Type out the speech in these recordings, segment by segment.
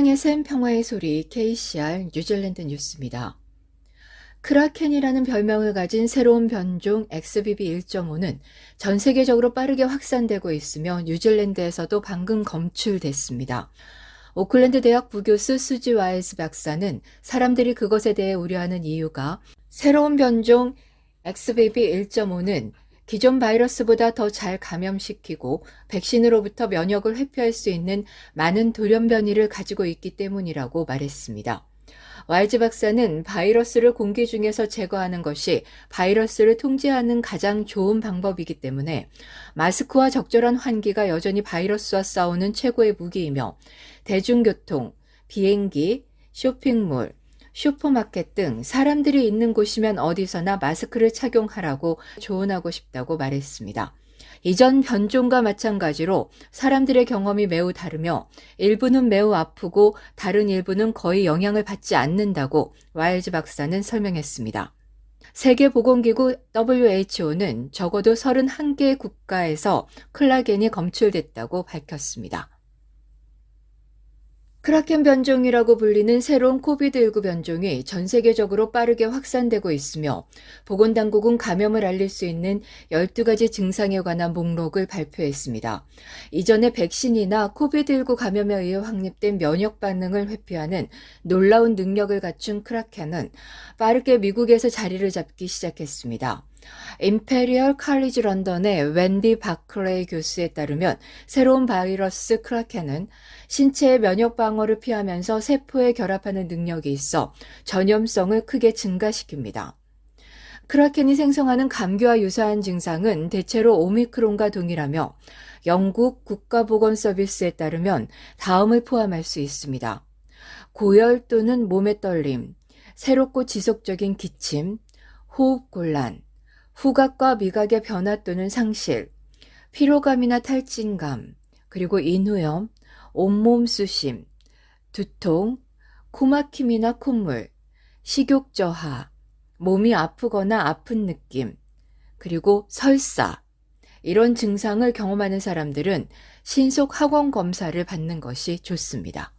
사랑의 샘 평화의 소리 KCR 뉴질랜드 뉴스입니다. 크라켄이라는 별명을 가진 새로운 변종 XBB 1.5는 전 세계적으로 빠르게 확산되고 있으며 뉴질랜드에서도 방금 검출됐습니다. 오클랜드 대학 부교수 수지 와이즈 박사는 사람들이 그것에 대해 우려하는 이유가 새로운 변종 XBB 1.5는 기존 바이러스보다 더 잘 감염시키고 백신으로부터 면역을 회피할 수 있는 많은 돌연변이를 가지고 있기 때문이라고 말했습니다. 와이즈 박사는 바이러스를 공기 중에서 제거하는 것이 바이러스를 통제하는 가장 좋은 방법이기 때문에 마스크와 적절한 환기가 여전히 바이러스와 싸우는 최고의 무기이며 대중교통, 비행기, 쇼핑몰, 슈퍼마켓 등 사람들이 있는 곳이면 어디서나 마스크를 착용하라고 조언하고 싶다고 말했습니다. 이전 변종과 마찬가지로 사람들의 경험이 매우 다르며 일부는 매우 아프고 다른 일부는 거의 영향을 받지 않는다고 와일즈 박사는 설명했습니다. 세계보건기구 WHO는 적어도 31개 국가에서 클라겐이 검출됐다고 밝혔습니다. 크라켄 변종이라고 불리는 새로운 코비드19 변종이 전 세계적으로 빠르게 확산되고 있으며 보건당국은 감염을 알릴 수 있는 12가지 증상에 관한 목록을 발표했습니다. 이전에 백신이나 코비드19 감염에 의해 확립된 면역 반응을 회피하는 놀라운 능력을 갖춘 크라켄은 빠르게 미국에서 자리를 잡기 시작했습니다. 임페리얼 칼리지 런던의 웬디 바클레이 교수에 따르면 새로운 바이러스 크라켄은 신체의 면역 방어를 피하면서 세포에 결합하는 능력이 있어 전염성을 크게 증가시킵니다. 크라켄이 생성하는 감기와 유사한 증상은 대체로 오미크론과 동일하며 영국 국가보건서비스에 따르면 다음을 포함할 수 있습니다. 고열 또는 몸의 떨림, 새롭고 지속적인 기침, 호흡곤란, 후각과 미각의 변화 또는 상실, 피로감이나 탈진감, 그리고 인후염, 온몸 쑤심, 두통, 코막힘이나 콧물, 식욕 저하, 몸이 아프거나 아픈 느낌, 그리고 설사, 이런 증상을 경험하는 사람들은 신속 학원 검사를 받는 것이 좋습니다.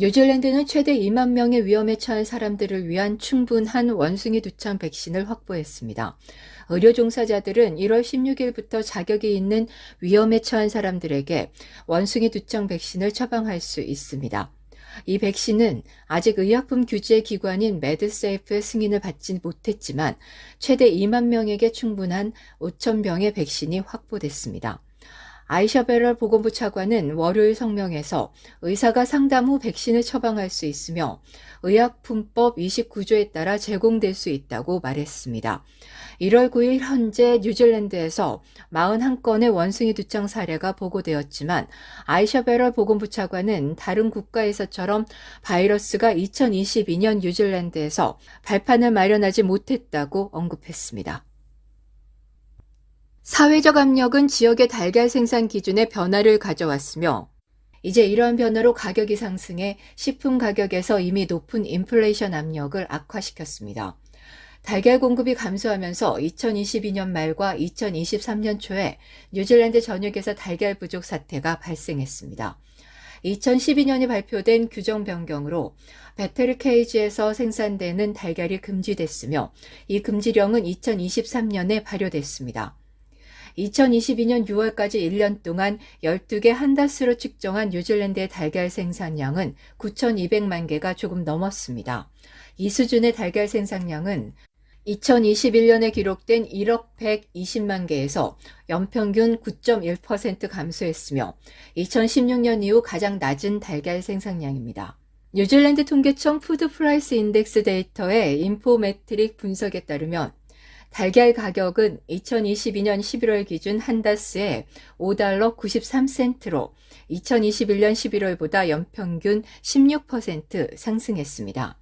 뉴질랜드는 최대 2만 명의 위험에 처한 사람들을 위한 충분한 원숭이 두창 백신을 확보했습니다. 의료 종사자들은 1월 16일부터 자격이 있는 위험에 처한 사람들에게 원숭이 두창 백신을 처방할 수 있습니다. 이 백신은 아직 의약품 규제 기관인 매드세이프의 승인을 받지 못했지만 최대 2만 명에게 충분한 5천 병의 백신이 확보됐습니다. 아이샤베럴 보건부 차관은 월요일 성명에서 의사가 상담 후 백신을 처방할 수 있으며 의약품법 29조에 따라 제공될 수 있다고 말했습니다. 1월 9일 현재 뉴질랜드에서 41건의 원숭이 두창 사례가 보고되었지만 아이샤베럴 보건부 차관은 다른 국가에서처럼 바이러스가 2022년 뉴질랜드에서 발판을 마련하지 못했다고 언급했습니다. 사회적 압력은 지역의 달걀 생산 기준에 변화를 가져왔으며 이제 이러한 변화로 가격이 상승해 식품 가격에서 이미 높은 인플레이션 압력을 악화시켰습니다. 달걀 공급이 감소하면서 2022년 말과 2023년 초에 뉴질랜드 전역에서 달걀 부족 사태가 발생했습니다. 2012년에 발표된 규정 변경으로 배터리 케이지에서 생산되는 달걀이 금지됐으며 이 금지령은 2023년에 발효됐습니다. 2022년 6월까지 1년 동안 12개 한 다스로 측정한 뉴질랜드의 달걀 생산량은 9,200만 개가 조금 넘었습니다. 이 수준의 달걀 생산량은 2021년에 기록된 1억 120만 개에서 연평균 9.1% 감소했으며 2016년 이후 가장 낮은 달걀 생산량입니다. 뉴질랜드 통계청 푸드 프라이스 인덱스 데이터의 인포메트릭 분석에 따르면 달걀 가격은 2022년 11월 기준 한 다스에 5달러 93센트로 2021년 11월보다 연평균 16% 상승했습니다.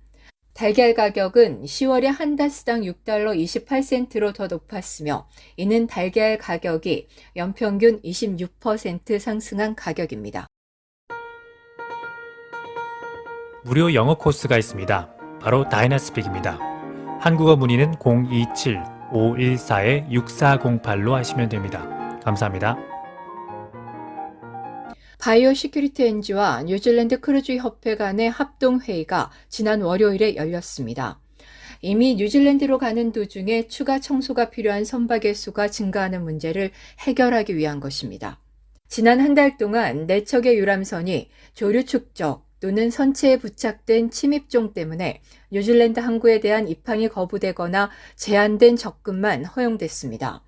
달걀 가격은 10월에 한 다스당 6달러 28센트로 더 높았으며 이는 달걀 가격이 연평균 26% 상승한 가격입니다. 무료 영어 코스가 있습니다. 바로 다이나스픽입니다. 한국어 문의는 027 514-6408로 하시면 됩니다. 감사합니다. 바이오 시큐리티 엔지와 뉴질랜드 크루즈 협회 간의 합동회의가 지난 월요일에 열렸습니다. 이미 뉴질랜드로 가는 도중에 추가 청소가 필요한 선박의 수가 증가하는 문제를 해결하기 위한 것입니다. 지난 한 달 동안 네 척의 유람선이 조류 축적 또는 선체에 부착된 침입종 때문에 뉴질랜드 항구에 대한 입항이 거부되거나 제한된 접근만 허용됐습니다.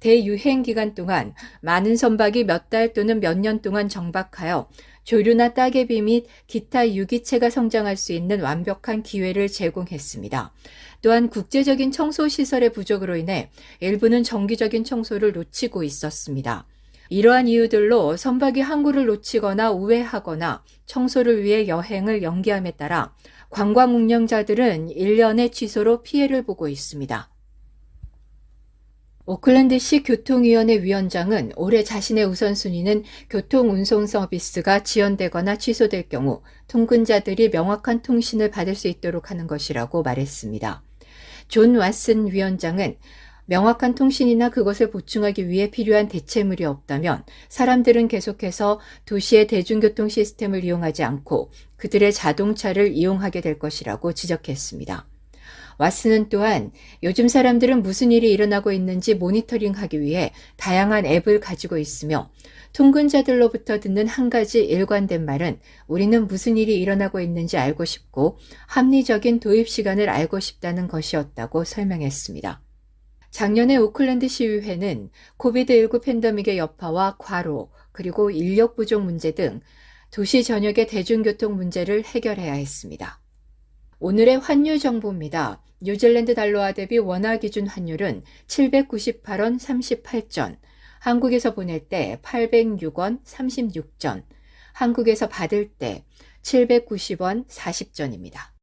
대유행 기간 동안 많은 선박이 몇 달 또는 몇 년 동안 정박하여 조류나 따개비 및 기타 유기체가 성장할 수 있는 완벽한 기회를 제공했습니다. 또한 국제적인 청소 시설의 부족으로 인해 일부는 정기적인 청소를 놓치고 있었습니다. 이러한 이유들로 선박이 항구를 놓치거나 우회하거나 청소를 위해 여행을 연기함에 따라 관광 운영자들은 1년의 취소로 피해를 보고 있습니다. 오클랜드시 교통위원회 위원장은 올해 자신의 우선순위는 교통 운송 서비스가 지연되거나 취소될 경우 통근자들이 명확한 통신을 받을 수 있도록 하는 것이라고 말했습니다. 존 왓슨 위원장은 명확한 통신이나 그것을 보충하기 위해 필요한 대체물이 없다면 사람들은 계속해서 도시의 대중교통 시스템을 이용하지 않고 그들의 자동차를 이용하게 될 것이라고 지적했습니다. 왓슨은 또한 요즘 사람들은 무슨 일이 일어나고 있는지 모니터링하기 위해 다양한 앱을 가지고 있으며 통근자들로부터 듣는 한 가지 일관된 말은 우리는 무슨 일이 일어나고 있는지 알고 싶고 합리적인 도입 시간을 알고 싶다는 것이었다고 설명했습니다. 작년에 오클랜드 시의회는 코비드19 팬데믹의 여파와 과로, 그리고 인력 부족 문제 등 도시 전역의 대중교통 문제를 해결해야 했습니다. 오늘의 환율 정보입니다. 뉴질랜드 달러화 대비 원화 기준 환율은 798원 38전, 한국에서 보낼 때 806원 36전, 한국에서 받을 때 790원 40전입니다.